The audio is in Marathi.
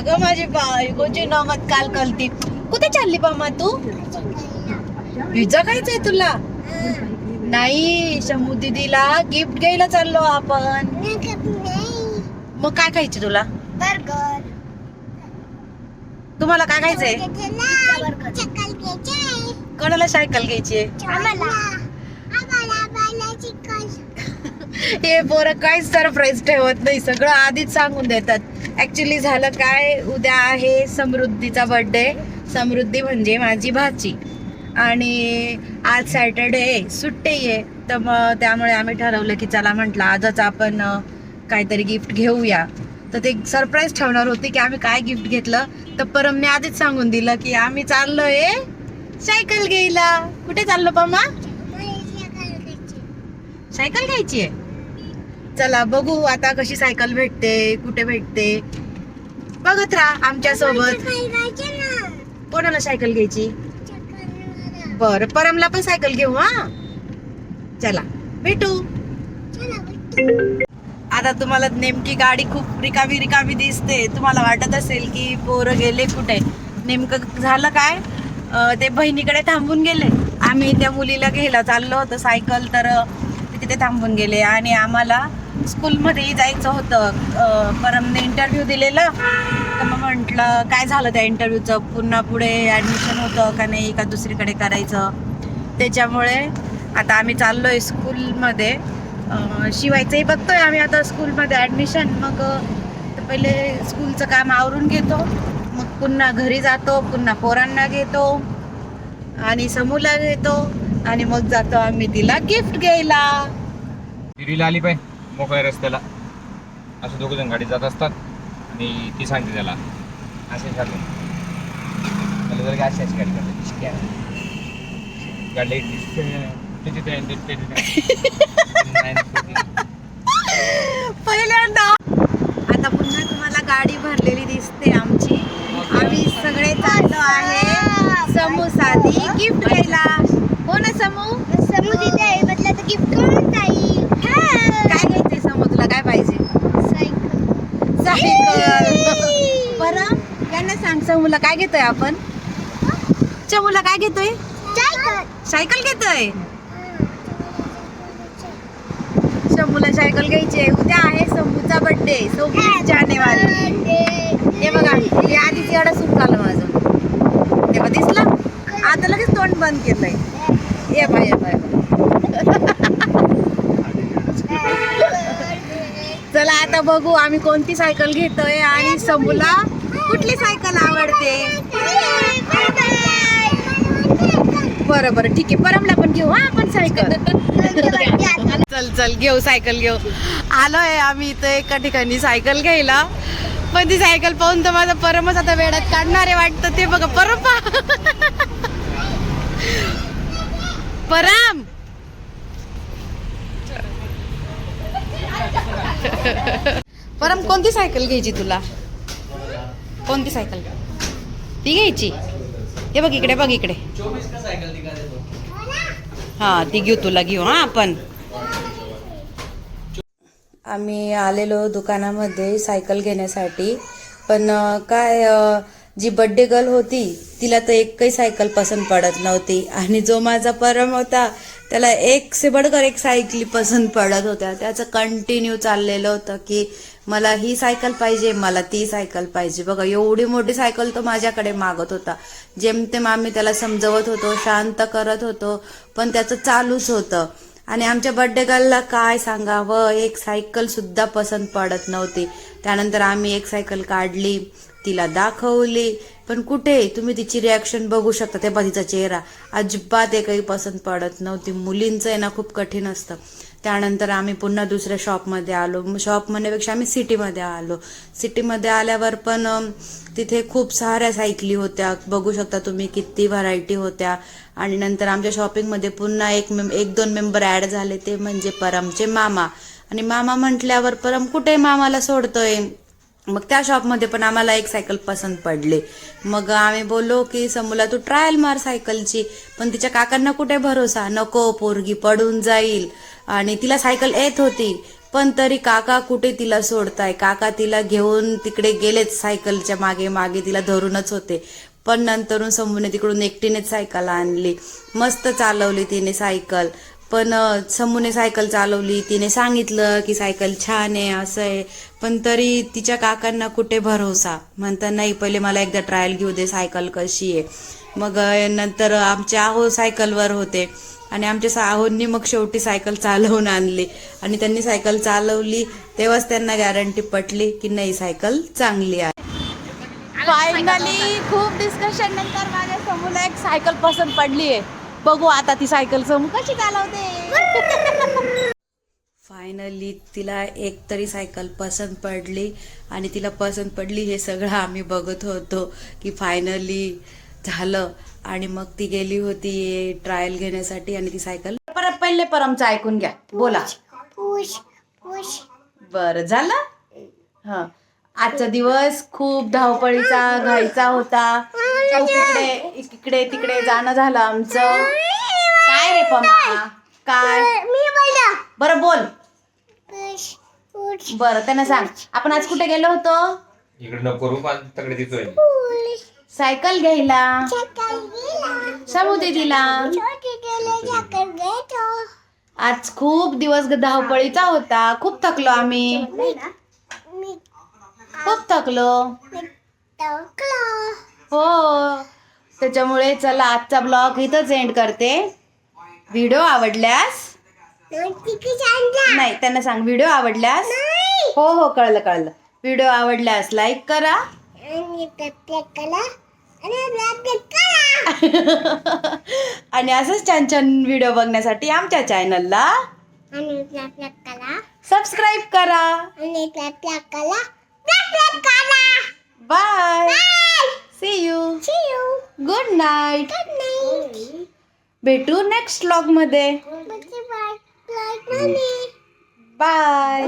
अगं माझी बायकोची नमत काल कलती कुठे चालली बामा तू? पिझ्झा खायचंय तुला? नाही शंभू दीदीला गिफ्ट घ्यायला चाललो आपण. मग काय खायची तुला? बर्गर. तुम्हाला काय खायचंय? कोणाला सायकल घ्यायची आहे हे पोरं काहीच सरप्राईज ठेवत नाही सगळं आधीच सांगून देतात. ऍक्च्युली झालं काय? उद्या आहे समृद्धीचा बर्थडे समृद्धी म्हणजे माझी भाची. आणि आज सॅटरडे आहे. सुट्टी आहे. तर मग त्यामुळे आम्ही ठरवलं की चला म्हटलं आजच आपण काहीतरी गिफ्ट घेऊया. तर ते सरप्राईज ठेवणार होते की आम्ही काय गिफ्ट घेतलं. तर परमने आधीच सांगून दिलं की आम्ही चाललोय सायकल घ्यायला. कुठे चाललो पम्मा? सायकल घ्यायची आहे. चला बघू आता कशी सायकल भेटते कुठे भेटते. बघत राहा आमच्यासोबत कोणाला सायकल घ्यायची? बर परमला पण सायकल घेऊ हा? चला भेटू. आता तुम्हाला नेमकी गाडी खूप रिकामी रिकामी दिसते. तुम्हाला वाटत असेल की पोरं गेले कुठे? नेमकं झालं काय? ते बहिणीकडे थांबून गेले. आम्ही त्या मुलीला घ्यायला चाललो होतो सायकल तर तिथे थांबून गेले. आणि आम्हाला स्कूलमध्येही जायचं होतं. अं, परमने इंटरव्ह्यू दिलेला. तर मग म्हटलं काय झालं त्या इंटरव्ह्यूचं पुन्हा पुढे ॲडमिशन होतं का नाही? का दुसरीकडे करायचं? त्याच्यामुळे आता आम्ही चाललोय स्कूलमध्ये. शिवायचंही बघतोय आम्ही आता स्कूलमध्ये ॲडमिशन मग तर पहिले स्कूलचं काम आवरून घेतो. मग पुन्हा घरी जातो पुन्हा पोरांना घेतो आणि समूला घेतो. आणि मग जातो आम्ही तिला गिफ्ट घ्यायला. आली पाहिजे मोकळ्या रस्त्याला असे दोघ जण गाडी जात असतात आणि ती सांगते त्याला असे ठरलं त्याला जर अशी अशी गाडी गाडी पहिल्यांदा. आता पुन्हा तुम्हाला गाडी भरलेली दिसते आमची. आम्ही सगळे चाललो आहे समू साधी गिफ्ट घ्यायला. हो ना समू? समू तिथे आहे म्हटलं तर गिफ्ट करून जाईल काय घ्यायचंय समू तुला काय पाहिजे सायकल बरं यांना सांग समूला काय घेतोय आपण? चमूला काय घेतोय? सायकल. घेतोय? शंभूला सायकल घ्यायची आहे. उद्या आहे शंभूचा बर्थडे सव्वीस जानेवारी. हे बघा हे आधीच एवढं सुरू झालं माझं. तेव्हा दिसलं? आता लगेच तोंड बंद केलंय. ये बाय ये बाय चला आता बघू आम्ही कोणती सायकल घेतोय आणि समूला कुठली सायकल आवडते? बरं बरं ठीक आहे. परमला पण घेऊ हा आपण सायकल. चल चल घेऊ सायकल घेऊ. आलोय आम्ही इथं एका ठिकाणी सायकल घ्यायला. पण ती सायकल पाहून तर माझा परमच आता वेळात काढणारे वाटतं. ते बघा परम परम! परम कोणती सायकल घ्यायची तुला? कोणती सायकल? ती घ्यायची? हे बघ इकडे बघ इकडे. हा ती घेऊ तुला घेऊ हा आपण. आम्ही आलेलो दुकानामध्ये सायकल घेण्यासाठी. पण काय जी बड्डे गर्ल होती तिला तर एकही सायकल पसंत पडत नव्हती. आणि जो माझा परम होता त्याला एक से बडकर एक सायकली पसंत पडत होत्या. त्याचं कंटिन्यू चाललेलं होतं की मला ही सायकल पाहिजे मला ती सायकल पाहिजे. बघा एवढी मोठी सायकल तो माझ्याकडे मागत होता. जेमतेम आम्ही त्याला समजवत होतो शांत करत होतो पण त्याचं चालूच होतं. आणि आमच्या बड्डे गर्लला काय सांगावं? एक सायकल सुद्धा पसंत पडत नव्हती. त्यानंतर आम्ही एक सायकल काढली. तिला दाखवली. पण कुठे? तुम्ही तिची रिॲक्शन बघू शकता. तेव्हा तिचा चेहरा अजिबात एकही पसंत पडत नव्हती. मुलींचं आहे ना खूप कठीण असतं. त्यानंतर आम्ही पुन्हा दुसऱ्या शॉपमध्ये आलो. शॉप म्हणण्यापेक्षा आम्ही सिटीमध्ये आलो. सिटीमध्ये आल्यावर पण तिथे खूप साऱ्या सायकली होत्या. बघू शकता तुम्ही किती व्हरायटी होत्या. आणि नंतर आमच्या शॉपिंगमध्ये पुन्हा एक मेम एक दोन मेंबर ॲड झाले. ते म्हणजे परमचे मामा. आणि मामा म्हटल्यावर परम कुठे मामाला सोडतोय? मग त्या शॉपमध्ये पण आम्हाला एक सायकल पसंत पडले. मग आम्ही बोललो की समूला तू ट्रायल मार सायकलची पण तिच्या काकांना कुठे भरोसा? नको पोरगी पडून जाईल. आणि तिला सायकल येत होती. पण तरी काका कुठे तिला सोडताय? काका तिला घेऊन तिकडे गेलेच सायकलच्या मागे मागे तिला धरूनच होते. पण नंतरून समूने तिकडून एकटीनेच सायकल आणली. मस्त चालवली तिने सायकल पण समूने सायकल चालवली तिने सांगितलं की सायकल छान आहे असं आहे. पण तरी तिच्या काकांना कुठे भरोसा? म्हणतात नाही पहिले मला एकदा ट्रायल घेऊ दे सायकल कशी आहे. मग नंतर आमचे आहो सायकलवर होते. आणि आमच्या साहोंनी मग शेवटी सायकल चालवून आणली. आणि त्यांनी सायकल चालवली तेव्हाच त्यांना गॅरंटी पटली की नाही सायकल चांगली आहे. फायनली खूप डिस्कशन नंतर माझ्या समूला एक सायकल पसंत पडली आहे बघू आता ती सायकल समू कशी चालवते? फायनली तिला एक तरी सायकल पसंत पडली आणि तिला पसंत पडली हे सगळं आम्ही बघत होतो की फायनली झालं. आणि मग ती गेली होती ट्रायल घेण्यासाठी आणि ती सायकल परत पहिले परमचं ऐकून घ्या. बोला. पुश पुश बरं झालं? हा. आजचा दिवस खूप धावपळीचा घाईचा होता. खूप इकडे इकडे तिकडे जाणं झालं आमचं. काय रे पमा? काय? बरं बोल. बरं त्यांना सांग. आपण आज कुठे गेलो होतो? इकडे नको करू पण तकडे सायकल घ्यायला. गेले चक्कर घेतो. आज खूप दिवस धावपळीचा होता. खूप थकलो आम्ही. खूप थकलो. हो. त्याच्यामुळे चला आजचा ब्लॉग इथंच एंड करते. व्हिडिओ आवडल्यास नाही त्यांना सांग व्हिडिओ आवडल्यास हो हो कळलं कळलं. व्हिडिओ आवडल्यास लाईक करा. आणि असंच छान छान व्हिडिओ बघण्यासाठी आमच्या चॅनलला सबस्क्राईब करा आणि प्रत्येक कला प्रत्येक कला bye see you See you. Good night भेटू नेक्स्ट ब्लॉगमध्ये. बाय